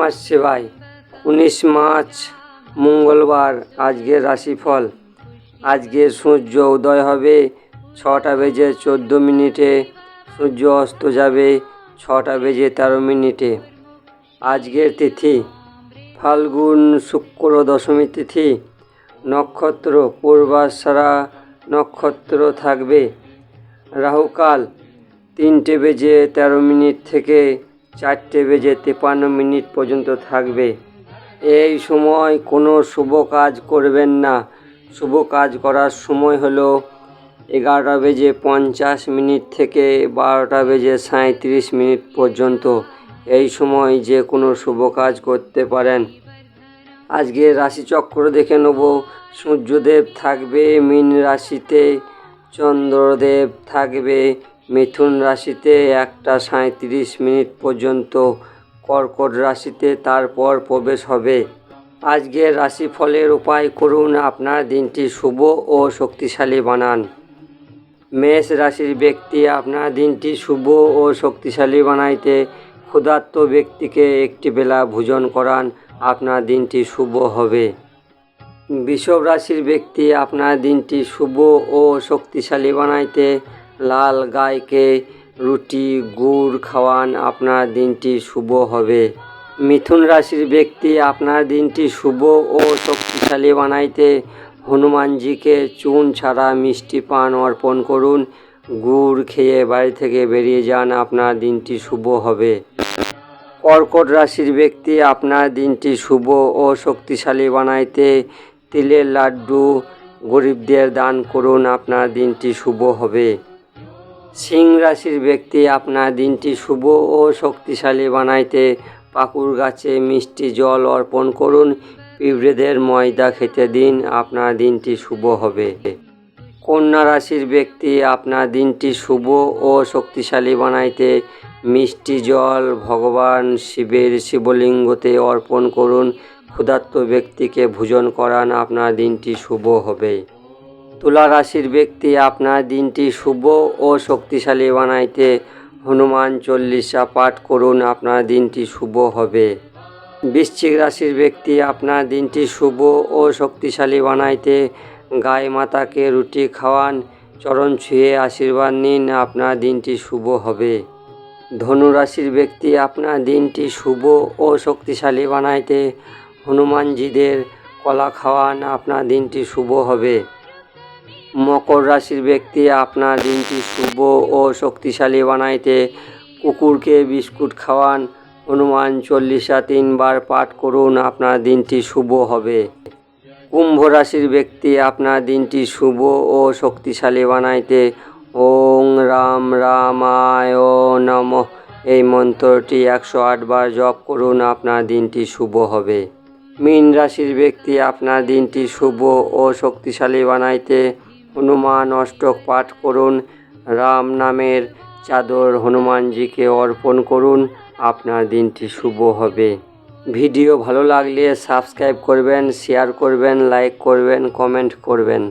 আসছে ভাই উনিশ মার্চ, মঙ্গলবার, আজকের রাশিফল। আজকে সূর্য উদয় হবে ছটা বেজে চোদ্দ মিনিটে। সূর্য অস্ত যাবে ছটা বেজে তেরো মিনিটে। আজকের তিথি, ফাল্গুন শুক্র দশমী তিথি। নক্ষত্র পূর্বাশারা নক্ষত্র থাকবে। রাহুকাল, তিনটে বেজে তেরো মিনিট থেকে চারটে বেজে তেপান্ন মিনিট পর্যন্ত থাকবে। এই সময় কোনো শুভ কাজ করবেন না। শুভ কাজ করার সময় হলো এগারোটা বেজে পঞ্চাশ মিনিট থেকে বারোটা বেজে সাঁত্রিশ মিনিট পর্যন্ত। এই সময় যে কোনো শুভ কাজ করতে পারেন। আজকে রাশিচক্র দেখে নেব। সূর্যদেব থাকবে, মীন রাশিতে চন্দ্রদেব থাকবে মিথুন রাশিতে একটা সাঁত্রিশ মিনিট পর্যন্ত কর্কট রাশিতে তারপর প্রবেশ হবে। আজকের রাশিফলের উপায় করুন, আপনার দিনটি শুভ ও শক্তিশালী বানান। মেষ রাশির ব্যক্তি, আপনার দিনটি শুভ ও শক্তিশালী বানাইতে ক্ষুধার্ত ব্যক্তিকে একটি বেলা ভোজন করান, আপনার দিনটি শুভ হবে। বিষব রাশির ব্যক্তি, আপনার দিনটি শুভ ও শক্তিশালী বানাইতে লাল গাইকে রুটি, গুড় খাওয়ান, আপনার দিনটি শুভ হবে। মিথুন রাশির ব্যক্তি, আপনার দিনটি শুভ ও শক্তিশালী বানাইতে হনুমানজিকে চুন ছাড়া মিষ্টি পান অর্পণ করুন। গুড় খেয়ে বাড়ি থেকে বেরিয়ে যান, আপনার দিনটি শুভ হবে। কর্কট রাশির ব্যক্তি, আপনার দিনটি শুভ ও শক্তিশালী বানাইতে তিলের লাড্ডু গরিবদের দান করুন, আপনার দিনটি শুভ হবে। সিং রাশির ব্যক্তি, আপনার দিনটি শুভ ও শক্তিশালী বানাইতে পাকুর গাছে মিষ্টি জল অর্পণ করুন। পিঁপড়েদের ময়দা খেতে দিন, আপনার দিনটি শুভ হবে। কন্যা রাশির ব্যক্তি, আপনার দিনটি শুভ ও শক্তিশালী বানাইতে মিষ্টি জল, ভগবান শিবের শিবলিঙ্গতে অর্পণ করুন। ক্ষুধার্ত ব্যক্তিকে ভোজন করান, আপনার দিনটি শুভ হবে। তুলা রাশির ব্যক্তি আপনার দিনটি শুভ ও শক্তিশালী বানাইতে হনুমান চল্লিশা পাঠ করুন, আপনার দিনটি শুভ হবে। বৃশ্চিক রাশির ব্যক্তি আপনার দিনটি শুভ ও শক্তিশালী বানাইতে গায়ে মাতাকে রুটি খাওয়ান, চরণ ছুঁয়ে আশীর্বাদ নিন, আপনার দিনটি শুভ হবে। ধনু রাশির ব্যক্তি আপনার দিনটি শুভ ও শক্তিশালী বানাইতে হনুমানজিদের কলা খাওয়ান, আপনার দিনটি শুভ হবে। মকর রাশির ব্যক্তি আপনার দিনটি শুভ ও শক্তিশালী বানাইতে, কুকুরকে বিস্কুট খাওয়ান, হনুমান চল্লিশা তিনবার পাঠ করুন, আপনার দিনটি শুভ হবে। কুম্ভ রাশির ব্যক্তি আপনার দিনটি শুভ ও শক্তিশালী বানাইতে, ওং রাম রামায় নম। এই মন্ত্রটি একশো আটবার জপ করুন, আপনার দিনটি শুভ হবে। মীন রাশির ব্যক্তি আপনার দিনটি শুভ ও শক্তিশালী বানাইতে হনুমান অষ্টক পাঠ করুন। রাম নামের চাদর হনুমানজিকে অর্পণ করুন। আপনার দিনটি শুভ হবে। ভিডিও ভালো লাগলে সাবস্ক্রাইব করবেন শেয়ার করবেন লাইক করবেন কমেন্ট করবেন।